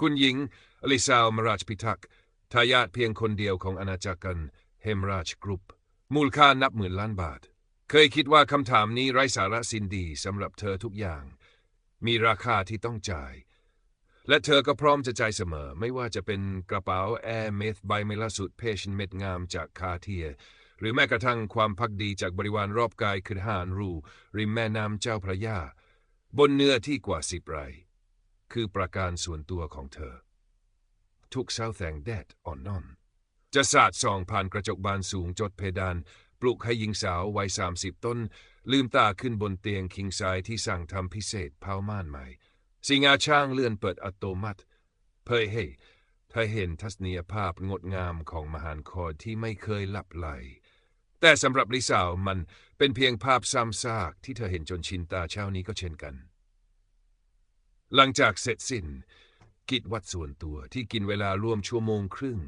คุณหญิงอลิซาวมราชพิทักษ์ทายาทเพียงคนเดียวของอาณาจักรกันเฮมราชกรุ๊ปมูลค่านับหมื่นล้านบาท เคยคิดว่าคำถามนี้ไร้สาระสินดีสำหรับเธอทุกอย่าง มีราคาที่ต้องจ่าย และเธอก็พร้อมจะจ่ายเสมอ ไม่ว่าจะเป็นกระเป๋าแอร์เมธใบเมลาสุดเพชเม็ดงามจากคาเทีย หรือแม้กระทั่งความพักดีจากบริวารรอบกายคือหานรู ริมแม่น้ำเจ้าพระยา บนเนื้อที่กว่าสิบไร่ คือประการส่วนตัวของเธอ ทุกเช้าแสงแดดอ่อนนอน จะสาดส่องผ่านกระจกบานสูงจดเพดาน ปลุกให้หญิงสาววัยสามสิบต้น ลืมตาขึ้นบนเตียงคิงไซที่สั่งทำพิเศษเผาม่านใหม่ สิงาช่างเลื่อนเปิดอัตโนมัติเผยให้เธอเห็นทัศนียภาพงดงามของมหานครที่ไม่เคยลับไหลแต่สำหรับลิสาวมันเป็นเพียงภาพซ้ำซากที่เธอเห็นจนชินตาเช้านี้ก็เช่นกัน หลังจากเสร็จสิ้น กิจวัตรส่วนตัวที่กินเวลาร่วมชั่วโมงครึ่ง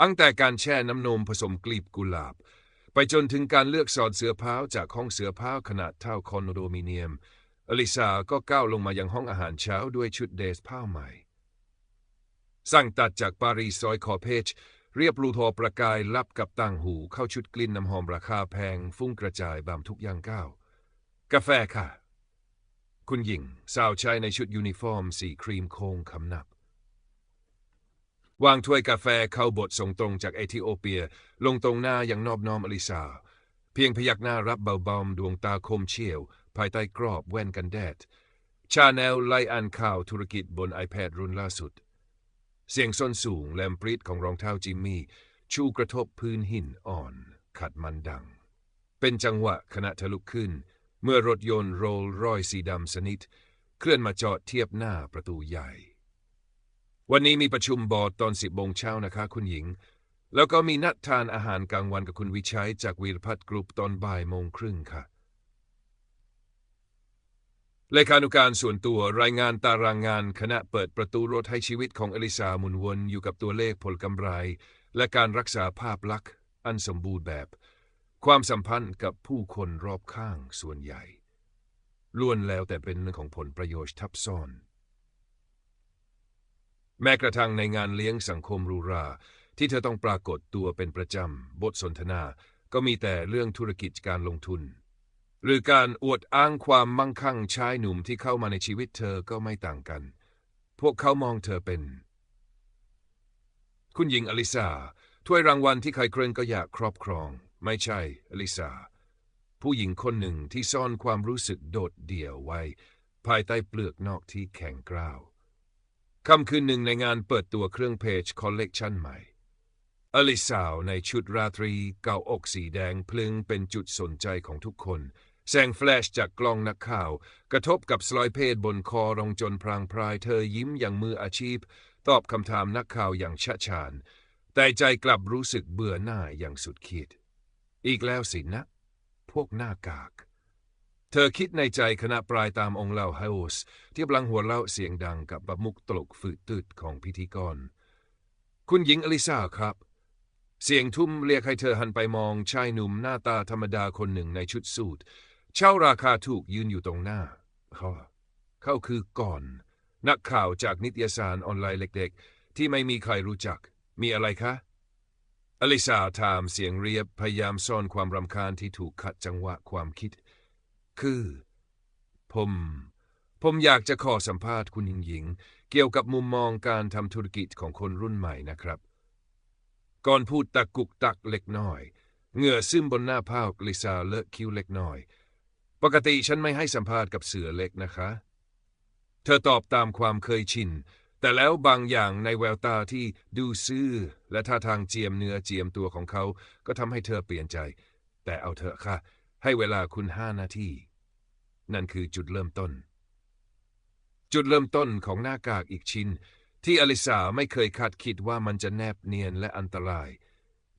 ตั้งแต่การแช่น้ำนมผสมกลีบกุหลาบ ไปจนถึงการเลือกสอดเสือผ้าจากห้องเสือผ้าขนาดเท่าคอนโดมิเนียม อลิซาก็ก้าวลงมายังห้องอาหารเช้าด้วยชุดเดรสผ้าใหม่ สั่งตัดจากปารีสซอยคอเพจเรียบรูทอประกายลับกับต่างหูเข้าชุดกลิ่นน้ำหอมราคาแพงฟุ้งกระจายบามทุกย่างก้าว กาแฟค่ะ คุณหญิง สาวใช้ในชุดยูนิฟอร์มสีครีมโค้งคำนับ วางถ้วยกาแฟเข้าบทส่งตรงจากเอธิโอเปีย ลงตรงหน้าอย่างนอบน้อมอลิซา เพียงพยักหน้ารับเบาๆดวงตาคมเฉียว ภายใต้กรอบแว่นกันแดด ชาแนลไล่อ่านข่าวธุรกิจบน iPad รุ่นล่าสุด เสียงส้นสูงแลมปริดของรองเท้าจิมมี่ ชูกระทบพื้นหินอ่อน ขัดมันดัง เป็นจังหวะขณะทะลุขึ้น เมื่อรถยนต์โรลรอยสีดำสนิท เคลื่อนมาจอดเทียบหน้าประตูใหญ่ วันนี้มีประชุมบอร์ดตอนสิบโมงเช้านะคะคุณหญิง แล้วก็มีนัดทานอาหารกลางวันกับคุณวิชัยจากวีรพัฒน์กรุ๊ปตอนบ่ายโมงครึ่งค่ะเลขานุการส่วนตัวรายงานตารางงานขณะเปิดประตูรถให้ชีวิตของอลิซาหมุนวนอยู่กับตัวเลขผลกำไร และการรักษาภาพลักษณ์อันสมบูรณ์แบบ ความสัมพันธ์กับผู้คนรอบข้างส่วนใหญ่ ล้วนแล้วแต่เป็นเรื่องของผลประโยชน์ทับซ้อน แม้กระทั่งในงานเลี้ยงสังคมรูรา ที่เธอต้องปรากฏตัวเป็นประจำ บทสนทนา ก็มีแต่เรื่องธุรกิจการลงทุน หรือการอวดอ้างความมั่งคั่งชายหนุ่มที่เข้ามาในชีวิตเธอก็ไม่ต่างกัน พวกเขามองเธอเป็น คุณหญิงอลิซาถ้วยรางวัลที่ใครเครนก็อยากครอบครอง ไม่ใช่ อลิซา ผู้หญิงคนหนึ่งที่ซ่อนความรู้สึกโดดเดี่ยวไว้ ภายใต้เปลือกนอกที่แข็งกร้าวค่ำคืนหนึ่งในงานเปิดตัวเครื่องเพจคอลเลกชันใหม่ อลิสาวในชุดราตรีเก่าอกสีแดงพลึงเป็นจุดสนใจของทุกคน แสงแฟลชจากกล้องนักข่าว กระทบกับสลอยเพศบนคอรองจนพรางพรายเธอยิ้มอย่างมืออาชีพ ตอบคำถามนักข่าวอย่างชะชานแต่ใจกลับรู้สึกเบื่อหน้าอย่างสุดขีด อีกแล้วสินะ พวกหน้ากาก เธอคิดในใจขณะปลายตามองเล่าไฮโอสที่กำลังหัวเราะเสียงดังกับประมุกตลกฝืดตืดของพิธีกร คุณหญิงอลิซาครับ เสียงทุ่มเรียกให้เธอหันไปมองชายหนุ่มหน้าตาธรรมดาคนหนึ่งในชุดสูทเช่าราคาถูกยืนอยู่ตรงหน้า เขาเขาคือก่อน นักข่าวจากนิตยสารออนไลน์เล็กๆ ที่ไม่มีใครรู้จัก มีอะไรคะ อลิซาถามเสียงเรียบพยายามซ่อนความรำคาญที่ถูกขัดจังหวะความคิด คือ ผม ผมอยากจะขอสัมภาษณ์คุณหญิงหญิง เกี่ยวกับมุมมองการทำธุรกิจของคนรุ่นใหม่นะครับ ก่อนพูดตะกุกตักเล็กน้อย เหงื่อซึมบนหน้าผ้าลิซาเลอะคิ้วเล็กน้อย ปกติฉันไม่ให้สัมภาษณ์กับเสือเล็กนะคะ เธอตอบตามความเคยชิน แต่แล้วบางอย่างในแววตาที่ดูซื่อ และท่าทางเจียมเนื้อเจียมตัวของเขา ก็ทำให้เธอเปลี่ยนใจ แต่เอาเถอะค่ะ ให้เวลาคุณห้านาที นั่นคือจุดเริ่มต้น จุดเริ่มต้นของหน้ากากอีกชิ้น ที่อลิสาไม่เคยคาดคิดว่ามันจะแนบเนียนและอันตราย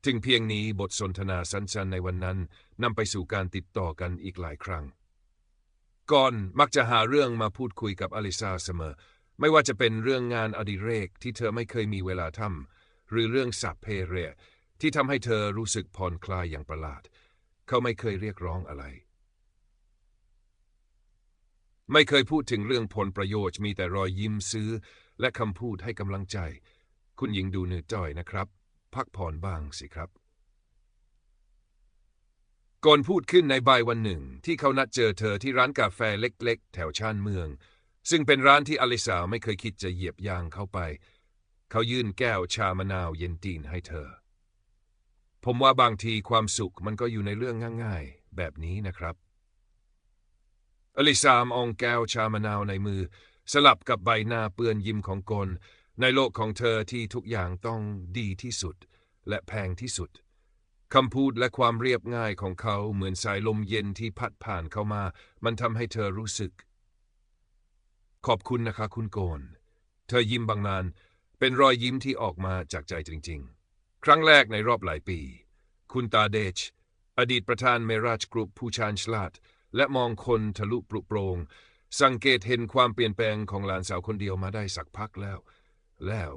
ถึงเพียงนี้บทสนทนาสั้นๆในวันนั้นนำไปสู่การติดต่อกันอีกหลายครั้ง ก่อนมักจะหาเรื่องมาพูดคุยกับอลิซาเสมอ ไม่ว่าจะเป็นเรื่องงานอดิเรกที่เธอไม่เคยมีเวลาทำหรือเรื่องสับเพเรที่ทำให้เธอรู้สึกผ่อนคลายอย่างประหลาด เขาไม่เคยเรียกร้องอะไร ไม่เคยพูดถึงเรื่องผลประโยชน์มีแต่รอยยิ้มซื้อ และคำพูดให้กำลังใจ คุณหญิงดูเหนื่อยจ่อยนะครับ พักผ่อนบ้างสิครับ ก่อนพูดขึ้นในบ่ายวันหนึ่ง ที่เขานัดเจอเธอที่ร้านกาแฟเล็ก ๆ แถวชานเมือง ซึ่งเป็นร้านที่อลิสาไม่เคยคิดจะเหยียบย่างเข้าไป เขายื่นแก้วชามะนาวเย็นตีนให้เธอ ผมว่าบางทีความสุขมันก็อยู่ในเรื่องง่ายๆ แบบนี้นะครับ อลิสามองแก้วชามะนาวในมือ สลับกับใบหน้าเปื้อนยิ้มของกลในโลกของเธอที่ทุกอย่างต้องดีที่สุด และแพงที่สุดคำพูดและความเรียบง่ายของเขาเหมือนสายลมเย็นที่พัดผ่านเข้ามา มันทำให้เธอรู้สึก ขอบคุณนะคะคุณโกน เธอยิ้มบางนาน เป็นรอยยิ้มที่ออกมาจากใจจริง ๆ ครั้งแรกในรอบหลายปี คุณตาเดช อดีตประธานเมราชกรุ๊ปผู้ชาญฉลาด และมองคนทะลุปรุโปรง สังเกตเห็นความเปลี่ยนแปลงของหลานสาวคนเดียวมาได้สักพักแล้ว แล้ว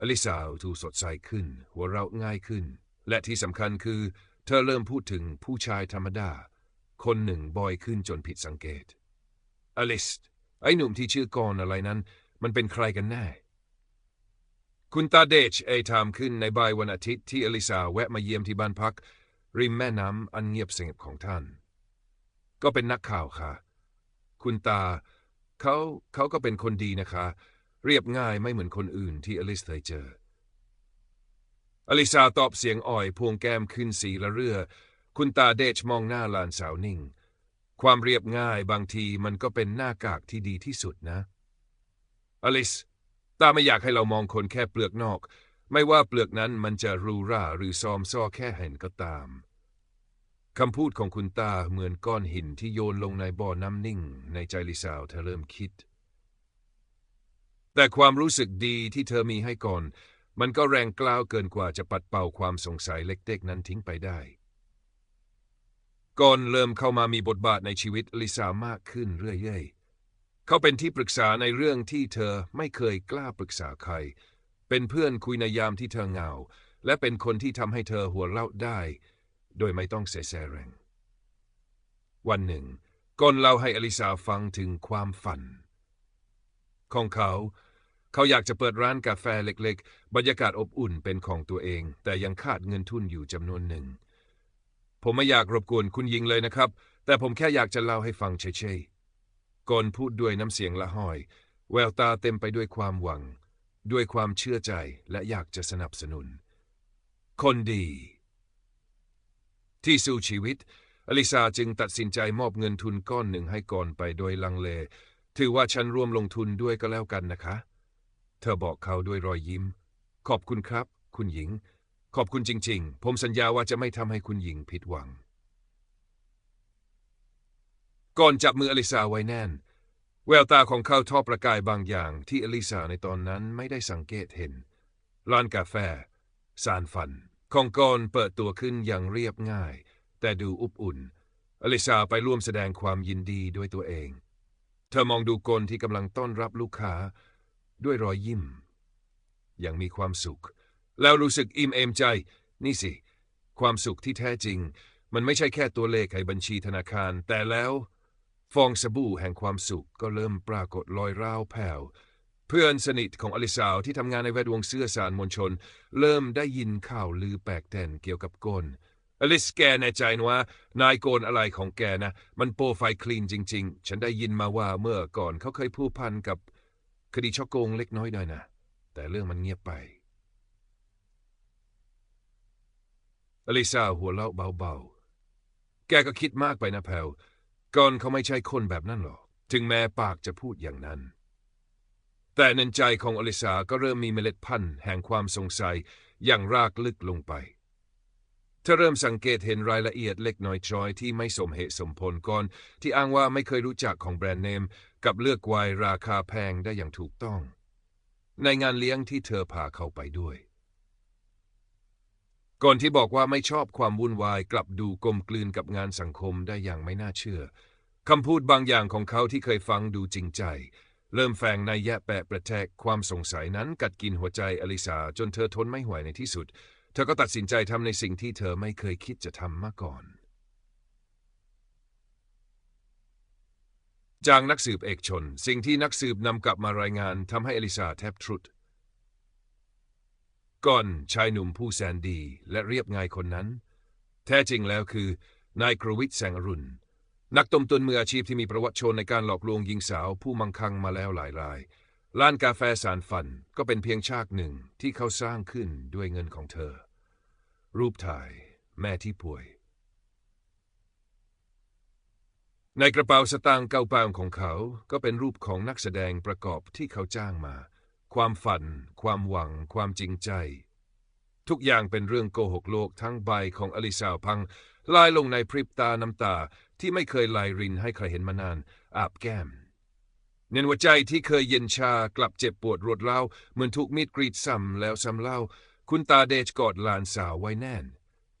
อลิสาดูสดใสขึ้น หัวเราะง่ายขึ้น และที่สำคัญคือ เธอเริ่มพูดถึงผู้ชายธรรมดา คนหนึ่งบ่อยขึ้นจนผิดสังเกตอลิส ไอ้หนุ่มที่ชื่อกรอะไรนั้น มันเป็นใครกันแน่ คุณตาเดชเอถามขึ้นในบ่ายวันอาทิตย์ที่อลิสาแวะมาเยี่ยมที่บ้านพัก ริมแม่น้ำอันเงียบสงบของท่าน ก็เป็นนักข่าวค่ะ คุณตา เขาเขาก็เป็นคนดีนะคะ เรียบง่ายไม่เหมือนคนอื่นที่อลิสเคยเจอ อลิซาตอบเสียงอ่อยพวงแก้มขึ้นสีละเรือ คุณตาเดชมองหน้าหลานสาวนิ่ง ความเรียบง่ายบางทีมันก็เป็นหน้ากากที่ดีที่สุดนะอลิส ตาไม่อยากให้เรามองคนแค่เปลือกนอก ไม่ว่าเปลือกนั้นมันจะรูร่าหรือซอมซ่อแค่เห็นก็ตาม คำพูดของคุณตาเหมือนก้อนหินที่โยนลงในบ่อน้ำนิ่ง ในใจลิสาวเธอเริ่มคิด แต่ความรู้สึกดีที่เธอมีให้ก่อน มันก็แรงกล้าวเกินกว่าจะปัดเป่าความสงสัยเล็กๆนั้นทิ้งไปได้ ก่อนเริ่มเข้ามามีบทบาทในชีวิตลิสามากขึ้นเรื่อยๆ เขาเป็นที่ปรึกษาในเรื่องที่เธอไม่เคยกล้าปรึกษาใคร เป็นเพื่อนคุยในยามที่เธอเหงา และเป็นคนที่ทำให้เธอหัวเราะได้ โดยไม่ต้องเสแสแรงวันหนึ่งก่อนเล่าให้อลิสาฟังถึงความฝัน ของเขา เขาอยากจะเปิดร้านกาแฟเล็กๆ บรรยากาศอบอุ่นเป็นของตัวเอง แต่ยังขาดเงินทุนอยู่จำนวนหนึ่ง ผมไม่อยากรบกวนคุณยิงเลยนะครับ แต่ผมแค่อยากจะเล่าให้ฟังเฉยๆก่อนพูดด้วยน้ำเสียงละห้อย แววตาเต็มไปด้วยความหวัง ด้วยความเชื่อใจและอยากจะสนับสนุน คนดี ที่สู้ชีวิต อลิซาจึงตัดสินใจมอบเงินทุนก้อนหนึ่งให้ก่อนไปโดยลังเล ถือว่าฉันร่วมลงทุนด้วยก็แล้วกันนะคะ เธอบอกเขาด้วยรอยยิ้ม ขอบคุณครับ คุณหญิง ขอบคุณจริง ๆ ผมสัญญาว่าจะไม่ทำให้คุณหญิงผิดหวัง ก่อนจับมืออลิซาไว้แน่น แววตาของเขาทอประกายบางอย่างที่อลิซาในตอนนั้นไม่ได้สังเกตเห็น ร้านกาแฟ สารฝัน ของกอนเปิดตัวขึ้นอย่างเรียบง่าย แต่ดูอบอุ่น อลิซาไปร่วมแสดงความยินดีด้วยตัวเอง เธอมองดูกลที่กำลังต้อนรับลูกค้า ด้วยรอยยิ้ม อย่างมีความสุข แล้วรู้สึกอิ่มเอมใจ นี่สิ ความสุขที่แท้จริง มันไม่ใช่แค่ตัวเลขในบัญชีธนาคาร แต่แล้ว ฟองสบู่แห่งความสุขก็เริ่มปรากฏลอยราวแผ่วเพื่อนสนิทของอลิสาวที่ทำงานในแวดวงเสื้อสารมวลชน เริ่มได้ยินข่าวลือแปลกแตนเกี่ยวกับกลอลิสแกแน่ใจนว่านายโกนอะไรของแกนะ มันโปรไฟล์คลีนจริง ๆ ฉันได้ยินมาว่าเมื่อก่อนเขาเคยผูกพันกับคดีช่อโกงเล็กน้อยหน่อยนะ แต่เรื่องมันเงียบไป อลิซาหัวเราะเบาๆ แกก็คิดมากไปนะแพลวก่อนเขาไม่ใช่คนแบบนั้นหรอก ถึงแม้ปากจะพูดอย่างนั้น แต่ในใจของอลิซาก็เริ่มมีเมล็ดพันธุ์แห่งความสงสัยอย่างรากลึกลงไป เธอเริ่มสังเกตเห็นรายละเอียดเล็กน้อยจอยที่ไม่สมเหตุสมผลก่อน ที่อ้างว่าไม่เคยรู้จักของแบรนด์เนม กับเลือกไวน์ราคาแพงได้อย่างถูกต้อง ในงานเลี้ยงที่เธอพาเขาไปด้วย ก่อนที่บอกว่าไม่ชอบความวุ่นวายกลับดูกลมกลืนกับงานสังคมได้อย่างไม่น่าเชื่อคำพูดบางอย่างของเขาที่เคยฟังดูจริงใจ เริ่มแฝงในแยะแปะประแทกความสงสัยนั้นกัดกินหัวใจอลิซาจนเธอทนไม่ไหวในที่สุด เธอก็ตัดสินใจทำในสิ่งที่เธอไม่เคยคิดจะทำมาก่อน จางนักสืบเอกชน สิ่งที่นักสืบนำกลับมารายงานทำให้อลิซาแทบทรุด ก่อนชายหนุ่มผู้แสนดีและเรียบง่ายคนนั้น แท้จริงแล้วคือนายกรวิทย์แสงอรุณ นักต้มตุนมืออาชีพที่มีประวัติโชนในการหลอกลวงหญิงสาวผู้มั่งคั่งมาแล้วหลายรายร้านกาแฟสารฝันก็เป็นเพียงฉากหนึ่งที่เขาสร้างขึ้นด้วยเงินของเธอ รูปถ่ายแม่ที่ป่วย ในกระเป๋าสตางค์เก้าปางของเขาก็เป็นรูปของนักแสดงประกอบที่เขาจ้างมา ความฝัน ความหวัง ความจริงใจ ทุกอย่างเป็นเรื่องโกหกโลกทั้งใบของอลิซาวพังลายลงในพริบตาน้ำตาที่ไม่เคยลายรินให้ใครเห็นมานาน อาบแก้มเน้นหัวใจที่เคยเย็นชากลับเจ็บปวดรวดเล่าเหมือนถูกมีดกรีดซ้ำแล้วซ้ำเล่า คุณตาเดชกอดหลานสาวไว้แน่น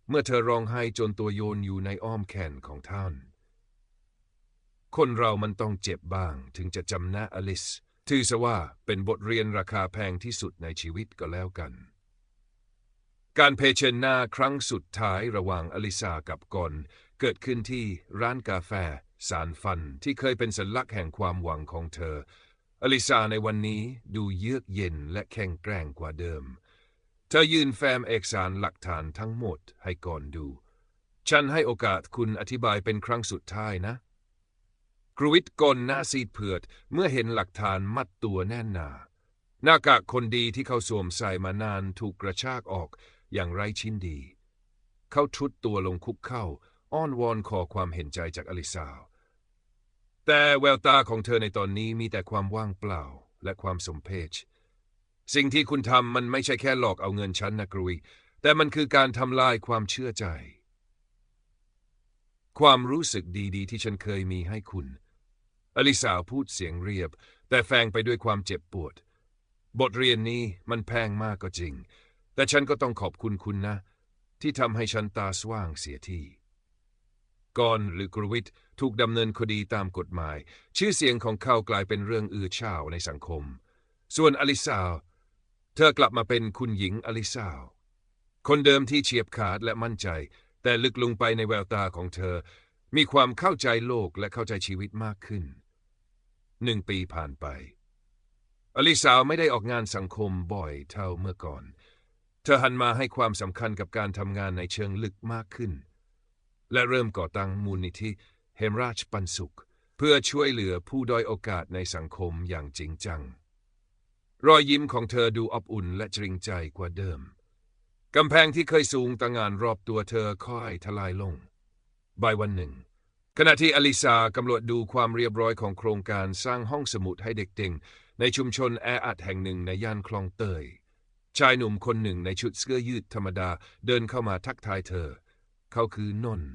เมื่อเธอร้องไห้จนตัวโยนอยู่ในอ้อมแขนของท่าน คนเรามันต้องเจ็บบ้างถึงจะจำหน้าอลิส ถือซะว่าเป็นบทเรียนราคาแพงที่สุดในชีวิตก็แล้วกัน การเผชิญหน้าครั้งสุดท้ายระหว่างอลิซากับกอนเกิดขึ้นที่ร้านกาแฟ สารฟันที่เคยเป็นสัญลักษณ์แห่งความหวังของเธอ อลิซาในวันนี้ดูเยือกเย็นและแข็งแกร่งกว่าเดิม เธอยืนแฟ้มเอกสารหลักฐานทั้งหมดให้ก่อนดู ฉันให้โอกาสคุณอธิบายเป็นครั้งสุดท้ายนะ กรุวิทกลหน้าซีดเผือด เมื่อเห็นหลักฐานมัดตัวแน่นหนา หน้ากากคนดีที่เขาสวมใส่มานานถูกกระชากออกอย่างไร้ชิ้นดี เขาทุดตัวลงคุกเข้า อ้อนวอนขอความเห็นใจจากอลิซาวแต่แววตาของเธอในตอนนี้มีแต่ความว่างเปล่าและความสมเพช สิ่งที่คุณทำมันไม่ใช่แค่หลอกเอาเงินฉันนะกรุย แต่มันคือการทำลายความเชื่อใจ ความรู้สึกดีๆ ที่ฉันเคยมีให้คุณ อลิสาวพูดเสียงเรียบ แต่แฝงไปด้วยความเจ็บปวด บทเรียนนี้มันแพงมากก็จริง แต่ฉันก็ต้องขอบคุณคุณนะ ที่ทำให้ฉันตาสว่างเสียทีกอนหรือกรวิทถูกดำเนินคดีตามกฎหมาย ชื่อเสียงของเขากลายเป็นเรื่องอือเฉาวในสังคม ส่วนอลิซาว เธอกลับมาเป็นคุณหญิงอลิซาว คนเดิมที่เฉียบขาดและมั่นใจ แต่ลึกลงไปในแววตาของเธอ มีความเข้าใจโลกและเข้าใจชีวิตมากขึ้น หนึ่งปีผ่านไป อลิซาวไม่ได้ออกงานสังคมบ่อยเท่าเมื่อก่อน เธอหันมาให้ความสำคัญกับการทำงานในเชิงลึกมากขึ้น และเริ่มก่อตั้งมูลนิธิเฮมราชปันสุข เพื่อช่วยเหลือผู้ด้อยโอกาสในสังคมอย่างจริงจัง รอยยิ้มของเธอดูอบอุ่นและจริงใจกว่าเดิมกำแพงที่เคยสูงตั้งงานรอบตัวเธอค่อยทลายลงบ่ายวันหนึ่ง ขณะที่อลิซากำลังดูความเรียบร้อยของโครงการสร้างห้องสมุดให้เด็กเด็งในชุมชนแออัดแห่งหนึ่งในย่านคลองเตย ชายหนุ่มคนหนึ่งในชุดเสื้อยืดธรรมดาเดินเข้ามาทักทายเธอ เขาคือนนท์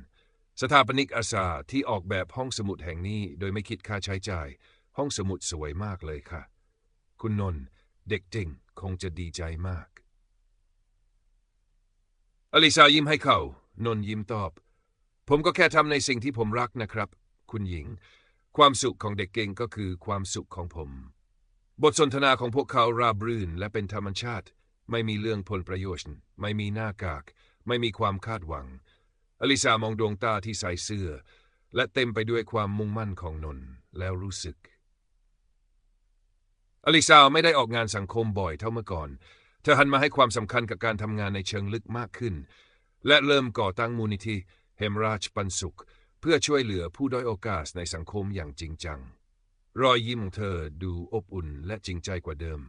สถาปนิกอาสาที่ออกแบบห้องสมุดแห่งนี้โดยไม่คิดค่าใช้จ่าย ห้องสมุดสวยมากเลยค่ะ คุณนนท์เด็กจริงคงจะดีใจมาก อลิซายิ้มให้เขา นนท์ยิ้มตอบ ผมก็แค่ทำในสิ่งที่ผมรักนะครับ คุณหญิง ความสุขของเด็กเก่งก็คือความสุขของผม บทสนทนาของพวกเขาราบรื่นและเป็นธรรมชาติ ไม่มีเรื่องผลประโยชน์ ไม่มีหน้ากาก ไม่มีความคาดหวัง อลิซามองดวงตาที่ใส่เสื้อ และเต็มไปด้วยความมุ่งมั่นของนนแล้วรู้สึก อลิซาไม่ได้ออกงานสังคมบ่อยเท่าเมื่อก่อน เธอหันมาให้ความสำคัญกับการทำงานในเชิงลึกมากขึ้น และเริ่มก่อตั้งมูลนิธิ มราชปันสุข เพื่อช่วยเหลือผู้ด้อยโอกาสในสังคมอย่างจริงจัง รอยยิ้มของเธอดูอบอุ่นและจริงใจกว่าเดิม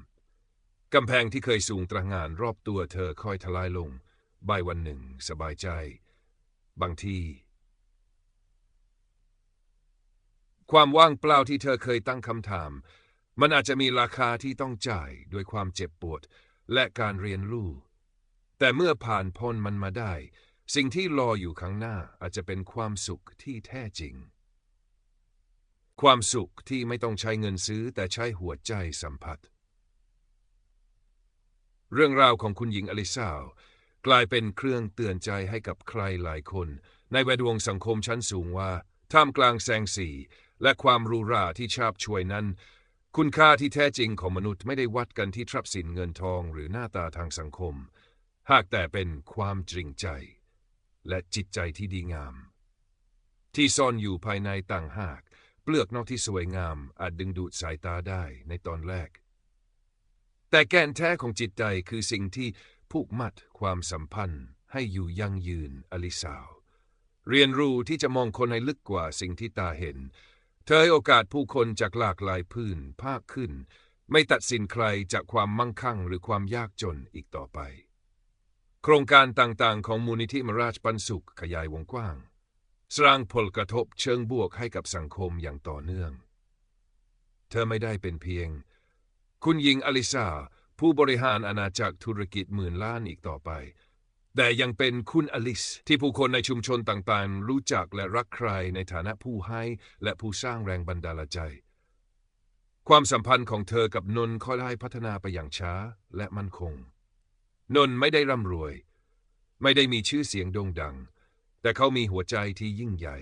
กำแพงที่เคยสูงตระหง่านรอบตัวเธอค่อยทลายลงบ่ายวันหนึ่ง สบายใจ บางทีความว่างเปล่าที่เธอเคยตั้งคำถาม มันอาจจะมีราคาที่ต้องจ่ายด้วยความเจ็บปวดและการเรียนรู้ แต่เมื่อผ่านพ้นมันมาได้ สิ่งที่รออยู่ข้างหน้าอาจจะเป็นความสุขที่แท้จริง ความสุขที่ไม่ต้องใช้เงินซื้อแต่ใช้หัวใจสัมผัส เรื่องราวของคุณหญิงอลิซาวกลายเป็นเครื่องเตือนใจให้กับใครหลายคน ในแวดวงสังคมชั้นสูงว่า ท่ามกลางแสงสี และความรูราที่ชาบช่วยนั้น คุณค่าที่แท้จริงของมนุษย์ไม่ได้วัดกันที่ทรัพย์สินเงินทองหรือหน้าตาทางสังคม หากแต่เป็นความจริงใจ และจิตใจที่ดีงาม ที่ซ่อนอยู่ภายในต่างหาก เปลือกนอกที่สวยงาม อาจดึงดูดสายตาได้ในตอนแรก แต่แกนแท้ของจิตใจคือสิ่งที่ผูกมัดความสัมพันธ์ให้อยู่ยั่งยืนอลิสาว เรียนรู้ที่จะมองคนให้ลึกกว่าสิ่งที่ตาเห็น เธอให้โอกาสผู้คนจากหลากหลายพื้นภาคขึ้น ไม่ตัดสินใครจากความมั่งคั่งหรือความยากจนอีกต่อไป โครงการต่างๆ ของมูลนิธิมราชปันสุขขยายวงกว้าง สร้างผลกระทบเชิงบวกให้กับสังคมอย่างต่อเนื่อง เธอไม่ได้เป็นเพียง คุณหญิงอลิซาผู้บริหารอาณาจักรธุรกิจหมื่นล้านอีกต่อไป แต่ยังเป็นคุณอลิส ที่ผู้คนในชุมชนต่างๆ รู้จักและรักใครในฐานะผู้ให้และผู้สร้างแรงบันดาลใจ ความสัมพันธ์ของเธอกับนนท์ค่อยๆพัฒนาไปอย่างช้าและมั่นคง นนท์ไม่ได้ร่ำรวย ไม่ได้มีชื่อเสียงโด่งดัง แต่เขามีหัวใจที่ยิ่งใหญ่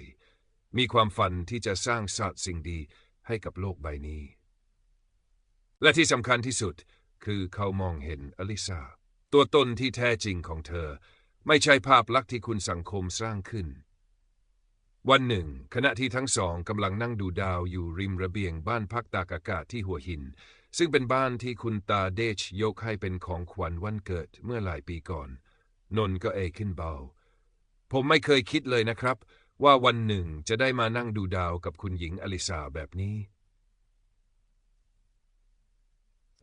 มีความฝันที่จะสร้างสรรค์สิ่งดีให้กับโลกใบนี้ และที่สำคัญที่สุดคือเขามองเห็นอลิซาตัวตนที่แท้จริงของเธอ ไม่ใช่ภาพลักษณ์ที่คุณสังคมสร้างขึ้น วันหนึ่ง ขณะที่ทั้งสองกำลังนั่งดูดาวอยู่ริมระเบียงบ้านพักตากอากาศที่หัวหิน ซึ่งเป็นบ้านที่คุณตาเดชยกให้เป็นของขวัญวันเกิดเมื่อหลายปีก่อน นนท์ก็เอ่ยขึ้นเบา ผมไม่เคยคิดเลยนะครับ ว่าวันหนึ่งจะได้มานั่งดูดาวกับคุณหญิงอลิซาแบบนี้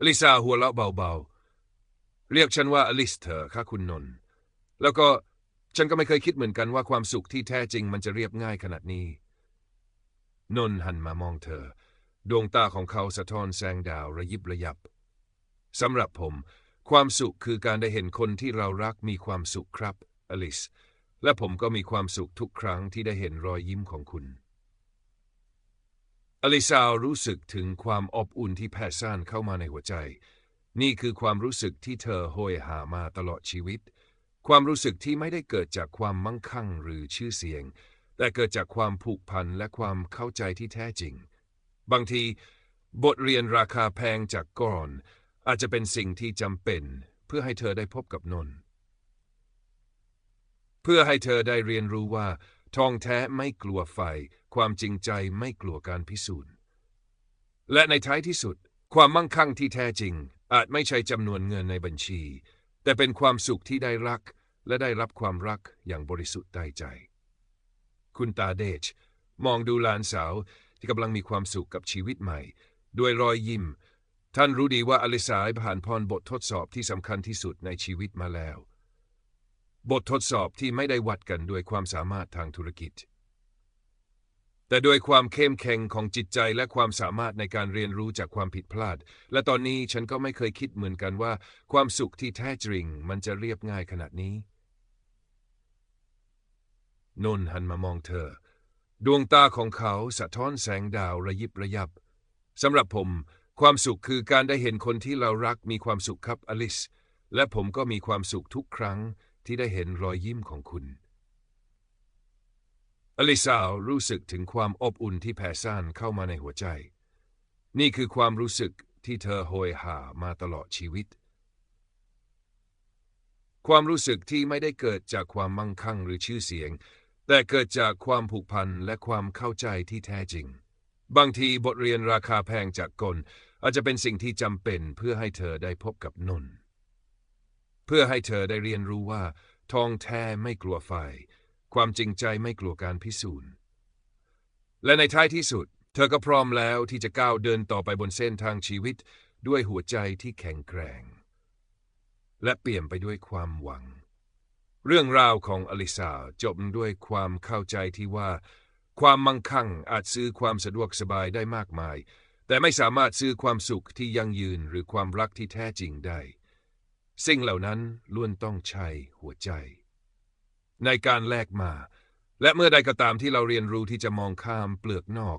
อลิซาหัวเราะเบาๆ เรียกฉันว่าอลิสเถอค่ะคุณนนท์แล้วก็ฉันก็ไม่เคยคิดเหมือนกันว่าความสุขที่แท้จริงมันจะเรียบง่ายขนาดนี้ นนท์หันมามองเธอ ดวงตาของเขาสะท้อนแสงดาวระยิบระยับสำหรับผม ความสุขคือการได้เห็นคนที่เรารักมีความสุขครับ อลิส และผมก็มีความสุขทุกครั้งที่ได้เห็นรอยยิ้มของคุณ อลิซาวรู้สึกถึงความอบอุ่นที่แผ่ซ่านเข้ามาในหัวใจ นี่คือความรู้สึกที่เธอโหยหามาตลอดชีวิต ความรู้สึกที่ไม่ได้เกิดจากความมั่งคั่งหรือชื่อเสียง แต่เกิดจากความผูกพันและความเข้าใจที่แท้จริง บางทีบทเรียนราคาแพงจากก่อน อาจจะเป็นสิ่งที่จำเป็นเพื่อให้เธอได้พบกับนน เพื่อให้เธอได้เรียนรู้ว่า ทองแท้ไม่กลัวไฟ ความจริงใจไม่กลัวการพิสูจน์ และในท้ายที่สุด ความมั่งคั่งที่แท้จริง อาจไม่ใช่จำนวนเงินในบัญชี แต่เป็นความสุขที่ได้รัก และได้รับความรักอย่างบริสุทธิ์ใต้ใจ คุณตาเดช มองดูหลานสาว ที่กำลังมีความสุขกับชีวิตใหม่ ด้วยรอยยิ้ม ท่านรู้ดีว่าอลิสายผ่านพรบททดสอบที่สำคัญที่สุดในชีวิตมาแล้ว บททดสอบที่ไม่ได้วัดกันด้วยความสามารถทางธุรกิจ แต่ด้วยความเข้มแข็งของจิตใจและความสามารถในการเรียนรู้จากความผิดพลาด และตอนนี้ฉันก็ไม่เคยคิดเหมือนกันว่า ความสุขที่แท้จริงมันจะเรียบง่ายขนาดนี้นนหันมามองเธอ ดวงตาของเขาสะท้อนแสงดาวระยิบระยับสำหรับผม ความสุขคือการได้เห็นคนที่เรารักมีความสุขครับอลิส และผมก็มีความสุขทุกครั้งที่ได้เห็นรอยยิ้มของคุณ อลิซาวรู้สึกถึงความอบอุ่นที่แผ่ซ่านเข้ามาในหัวใจ นี่คือความรู้สึกที่เธอโหยหามาตลอดชีวิต ความรู้สึกที่ไม่ได้เกิดจากความมั่งคั่งหรือชื่อเสียง แต่เกิดจากความผูกพันและความเข้าใจที่แท้จริง บางทีบทเรียนราคาแพงจากกลอาจจะเป็นสิ่งที่จำเป็นเพื่อให้เธอได้พบกับนน เพื่อให้เธอได้เรียนรู้ว่า ทองแท้ไม่กลัวไฟ ความจริงใจไม่กลัวการพิสูจน์ และในท้ายที่สุด เธอก็พร้อมแล้วที่จะก้าวเดินต่อไปบนเส้นทางชีวิต ด้วยหัวใจที่แข็งแกร่ง และเปี่ยมไปด้วยความหวัง เรื่องราวของอลิซาจบด้วยความเข้าใจที่ว่า ความมั่งคั่งอาจซื้อความสะดวกสบายได้มากมาย แต่ไม่สามารถซื้อความสุขที่ยั่งยืนหรือความรักที่แท้จริงได้ สิ่งเหล่านั้นล้วนต้องใช้หัวใจ ในการแลกมา และเมื่อใดก็ตามที่เราเรียนรู้ที่จะมองข้ามเปลือกนอก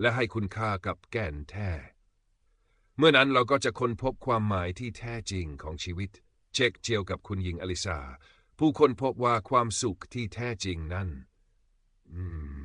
และให้คุณค่ากับแก่นแท้ เมื่อนั้นเราก็จะค้นพบความหมายที่แท้จริงของชีวิต เช็คเจียวกับคุณหญิงอลิซา ผู้คนพบว่าความสุขที่แท้จริงนั้น อืม